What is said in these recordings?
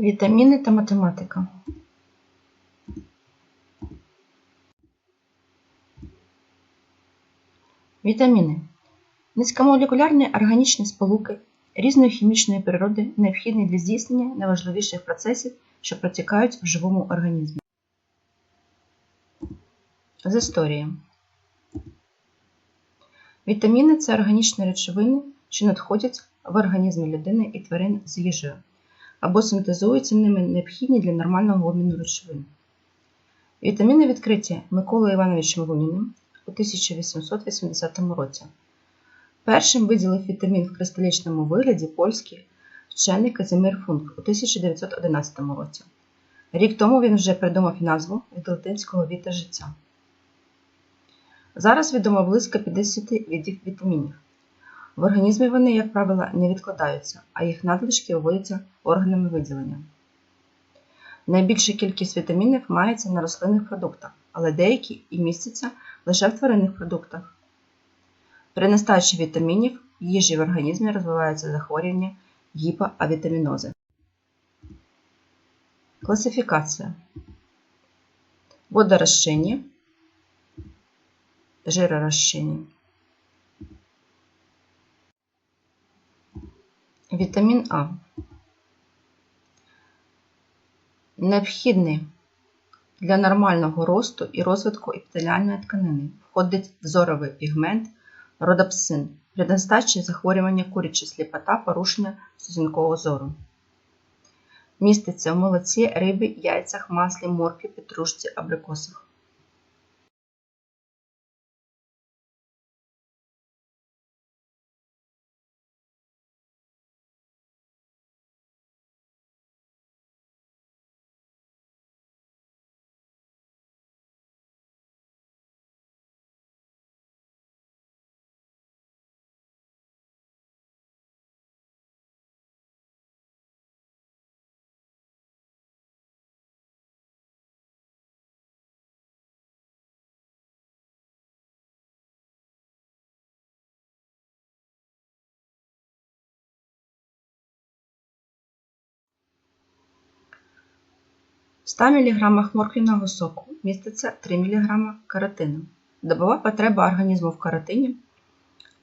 Вітаміни та математика. Вітаміни. Низькомолекулярні органічні сполуки різної хімічної природи, необхідні для здійснення найважливіших процесів, що протікають в живому організмі. З історії. Вітаміни це органічні речовини, що надходять в організми людини і тварин з їжею або синтезуються ними необхідні для нормального обміну речовин. Вітаміни відкриті Миколою Івановичем Луніним у 1880 році. Першим виділив вітамін в кристалічному вигляді польський вчений Казимир Функ у 1911 році. Рік тому він вже придумав назву від латинського віта життя. Зараз відомо близько 50 видів вітамінів. В організмі вони, як правило, не відкладаються, а їх надлишки виводяться органами виділення. Найбільша кількість вітамінів мається на рослинних продуктах, але деякі і містяться лише в тваринних продуктах. При нестачі вітамінів в їжі в організмі розвиваються захворювання гіпоавітамінози. Класифікація водорозчинні, жиророзчинні. Вітамін А. Необхідний для нормального росту і розвитку епітеліальної тканини. Входить взоровий пігмент родопсин при нестачі захворювання куряча сліпота, порушення стозінкового зору. Міститься в молоці, рибі, яйцях, маслі, моркві, петрушці, абрикосах. В 100 мг морквяного соку міститься 3 мг каротину. Добова потреба організму в каротині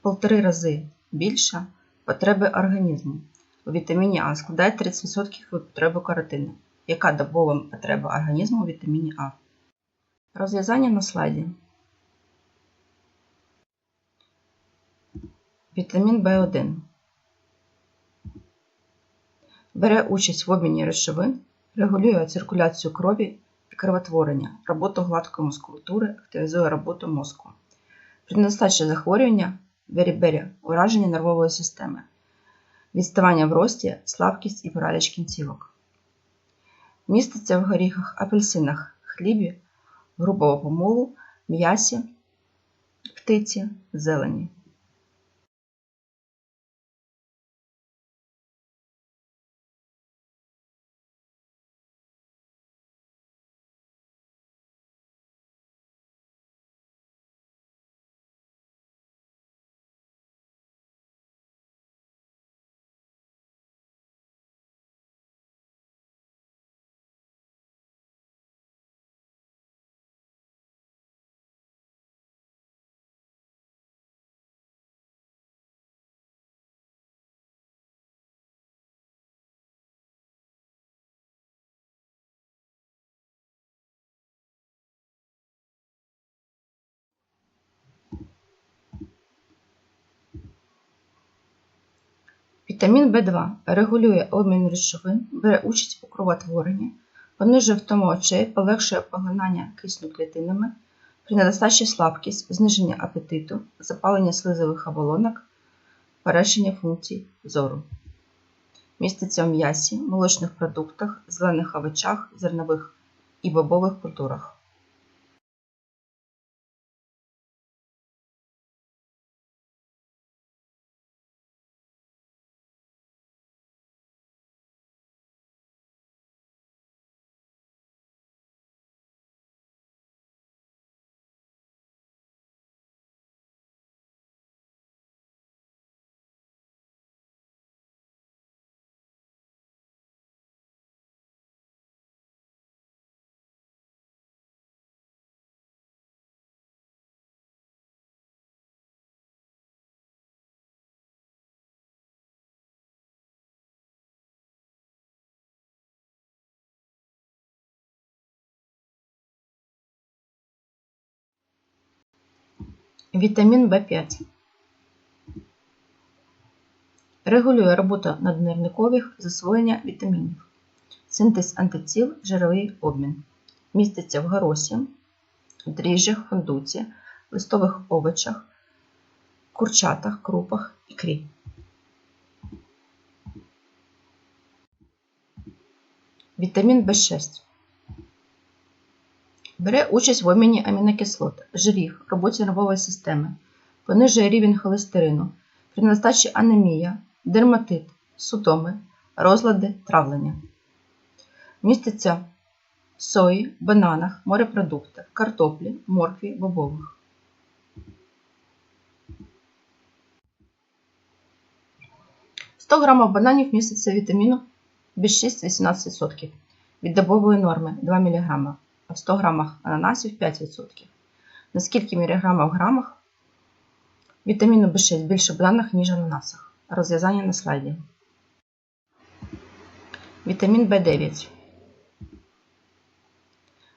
в 1,5 рази більша потреби організму. У вітаміні А складає 30% від потреби каротину. Яка добова потреба організму у вітаміні А? Розв'язання на слайді. Вітамін В1 бере участь в обміні речовин, регулює циркуляцію крові і кровотворення, роботу гладкої мускулатури, активізує роботу мозку. При недостачі захворювання бері-бері ураження нервової системи, відставання в рості, слабкість і параліч кінцівок. Міститься в горіхах, апельсинах, хлібі, грубого помолу, м'ясі, птиці, зелені. Вітамін В2 регулює обмін речовин, бере участь у кровотворенні, понижує втому очей, полегшує поглинання кисню клітинами, при недостачі слабкість, зниження апетиту, запалення слизових оболонок, перешення функцій зору. Міститься в м'ясі, молочних продуктах, зелених овочах, зернових і бобових культурах. Вітамін В5 регулює роботу наднирникових засвоєння вітамінів, синтез антитіл, жировий обмін. Міститься в горосі, дріжджах, фундуці, листових овочах, курчатах, крупах, ікрі. Вітамін В6 бере участь в обміні амінокислот, жирів, роботі нервової системи, понижує рівень холестерину, при нестачі анемія, дерматит, судоми, розлади травлення. Міститься в сої, бананах, морепродуктах, картоплі, моркві, бобових. В 100 г бананів міститься вітаміну B6 18% від добової норми 2 мг, в 100 г ананасів 5%. На скільки міліграмів в грамах вітаміну B6 більше в бананах, ніж ананасах. Розв'язання на слайді. Вітамін В9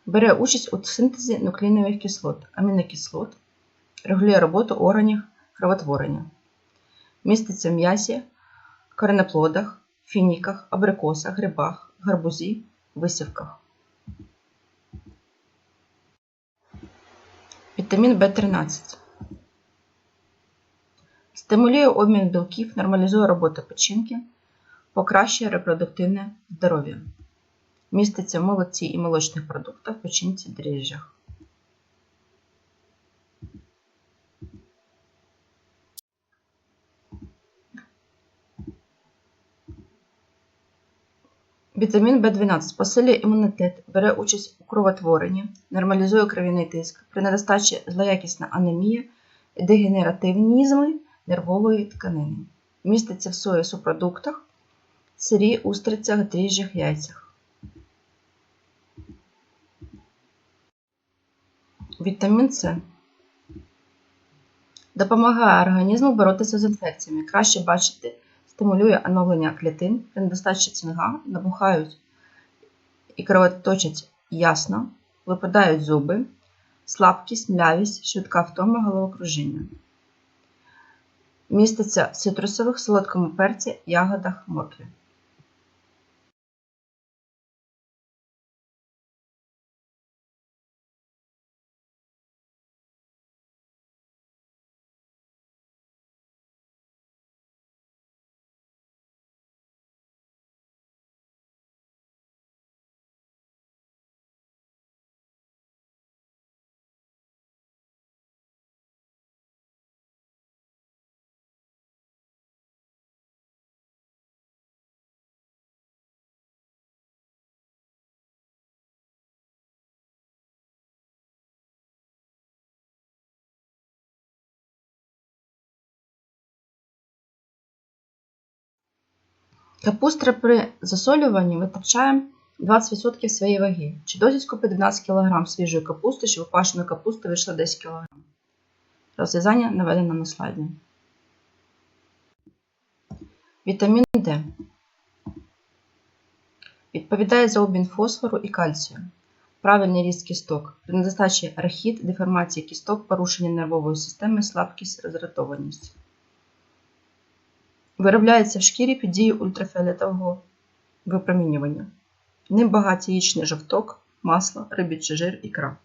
бере участь у синтезі нуклеїнових кислот, амінокислот, регулює роботу органів кровотворення. Міститься в м'ясі, коренеплодах, фініках, абрикосах, грибах, гарбузі, висівках. Вітамін В13 стимулює обмін білків, нормалізує роботу печінки, покращує репродуктивне здоров'я. Міститься в молоці і молочних продуктах, печінці, дріжджах. Вітамін В12 посилює імунітет, бере участь у кровотворенні, нормалізує кров'яний тиск, при недостачі злоякісна анемія дегенеративнізми нервової тканини. Міститься в сої субпродуктах, сирі, устрицях, дріжджах, яйцях. Вітамін С допомагає організму боротися з інфекціями, краще бачити, стимулює оновлення клітин, при недостачі цинга, набухають і кровоточать ясно, випадають зуби, слабкість, млявість, швидка втома, головокружіння. Міститься в цитрусових, солодкому перці, ягодах, моркві. Капустра при засолюванні витрачає 20% своєї ваги. Чи досить купити 12 кг свіжої капусти, щоб опашеної капусти вийшло 10 кг. Розв'язання наведено на слайді. Вітамін Д. Відповідає за обмін фосфору і кальцію. Правильний ріст кісток. При недостачі рахіт, деформації кісток, порушення нервової системи, слабкість, роздратованість. Виробляється в шкірі під дією ультрафіолетового випромінювання. Ним багаті яєчний жовток, масло, рибічий жир, ікра.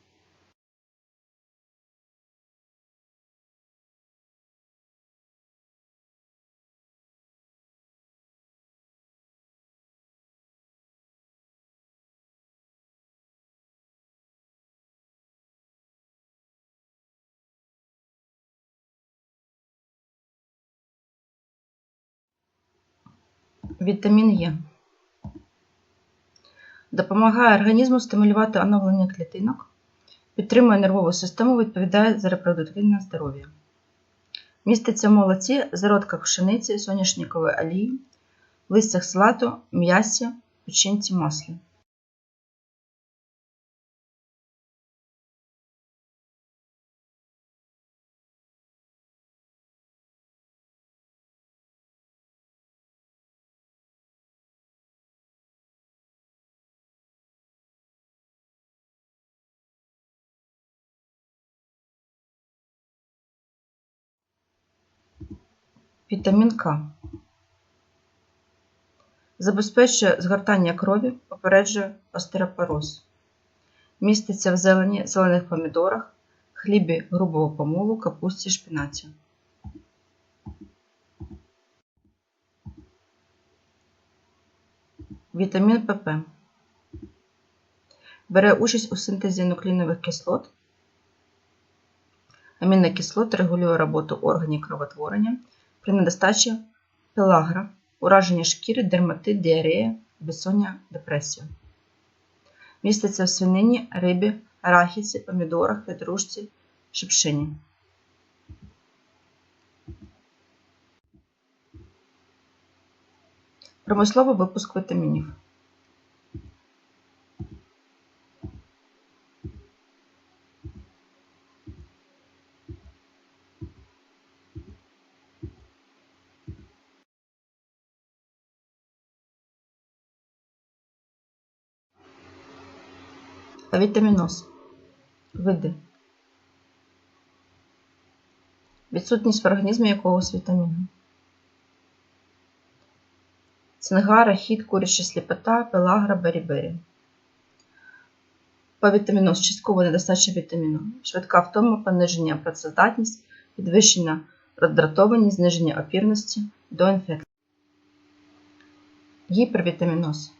Вітамін Е. Допомагає організму стимулювати оновлення клітинок, підтримує нервову систему, відповідає за репродуктивне здоров'я. Міститься в молоці, зародках пшениці, соняшникової олії, листях салату, м'ясі, печінці маслі. Вітамін К. Забезпечує згортання крові, попереджує остеропороз. Міститься в зелені, зелених помідорах, хлібі грубого помолу, капусті, шпинаті. Вітамін ПП. Бере участь у синтезі нуклеїнових кислот. Амінокислот регулює роботу органів кровотворення при недостачі пелагра, ураження шкіри, дерматит, діарея, безсоння, депресія. Міститься в свинині, рибі, арахісі, помідорах, петрушці, шипшині. Промисловий випуск вітамінів. Авітаміноз. Види. Відсутність в організмі якогось вітаміну. Цингара, хід, куряча сліпота, пелагра, берібері. Повітаміноз часткова недостача вітаміну. Швидка втома, пониження працездатність, підвищена роздратованість, зниження опірності до інфекції. Гіпервітаміноз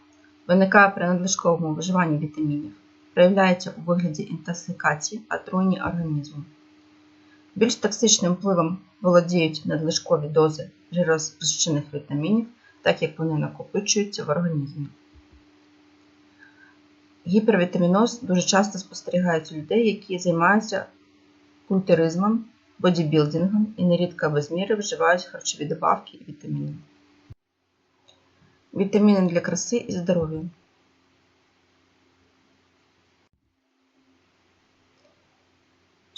виникає при надлишковому вживанні вітамінів проявляється у вигляді інтоксикації, отруєння організму. Більш токсичним впливом володіють надлишкові дози жиророзчинних вітамінів, так як вони накопичуються в організмі. Гіпервітаміноз дуже часто спостерігається у людей, які займаються культуризмом, бодібілдингом і нерідко без міри вживають харчові добавки і вітаміни. Вітаміни для краси і здоров'я.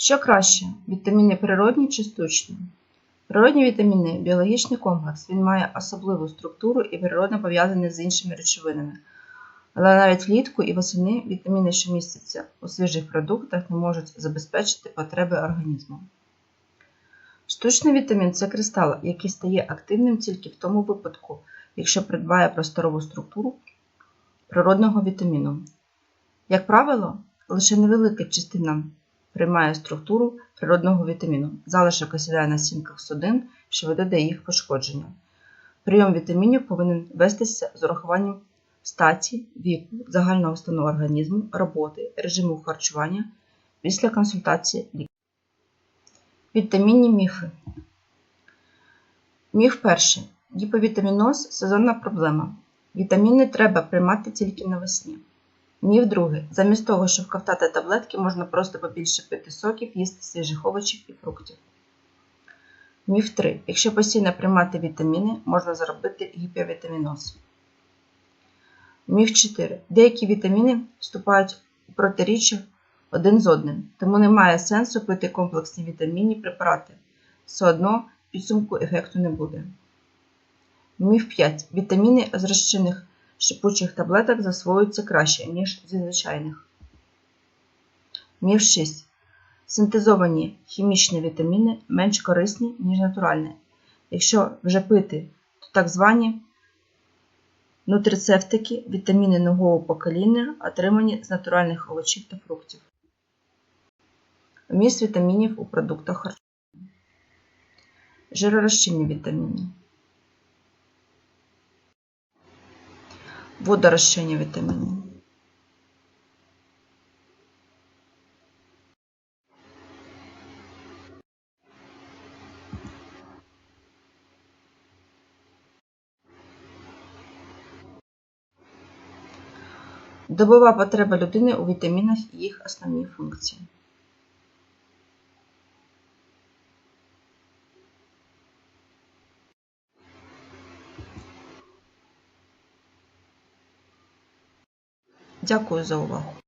Що краще, вітаміни природні чи штучні? Природні вітаміни біологічний комплекс, він має особливу структуру і природно пов'язаний з іншими речовинами. Але навіть влітку і восени вітаміни, що містяться у свіжих продуктах, не можуть забезпечити потреби організму. Штучний вітамін це кристал, який стає активним тільки в тому випадку, якщо придбає просторову структуру природного вітаміну. Як правило, лише невелика частина приймає структуру природного вітаміну. Залишок осідає на стінках судин, що веде до їх пошкодження. Прийом вітамінів повинен вестися з урахуванням статі, віку, загального стану організму, роботи, режиму харчування після консультації лікаря. Вітамінні міфи. Міф перший. Гіповітаміноз сезонна проблема. Вітаміни треба приймати тільки навесні. Міф другий. Замість того, щоб ковтати таблетки, можна просто побільше пити соків, їсти свіжих овочів і фруктів. Міф 3. Якщо постійно приймати вітаміни, можна заробити гіпервітаміноз. Міф 4. Деякі вітаміни вступають у протиріччя один з одним, тому немає сенсу пити комплексні вітамінні препарати. Все одно підсумку ефекту не буде. Міф 5. Вітаміни з розчинних шипучих таблеток засвоюються краще, ніж зі звичайних. Міф 6. Синтезовані хімічні вітаміни менш корисні, ніж натуральні. Якщо вже пити, то так звані нутрицептики, вітаміни нового покоління, отримані з натуральних овочів та фруктів. Вміст вітамінів у продуктах харчування. Жиророзчинні вітаміни. Водорозчинні вітаміни. Добова потреба людини у вітамінах і їх основні функції. Дякую за увагу.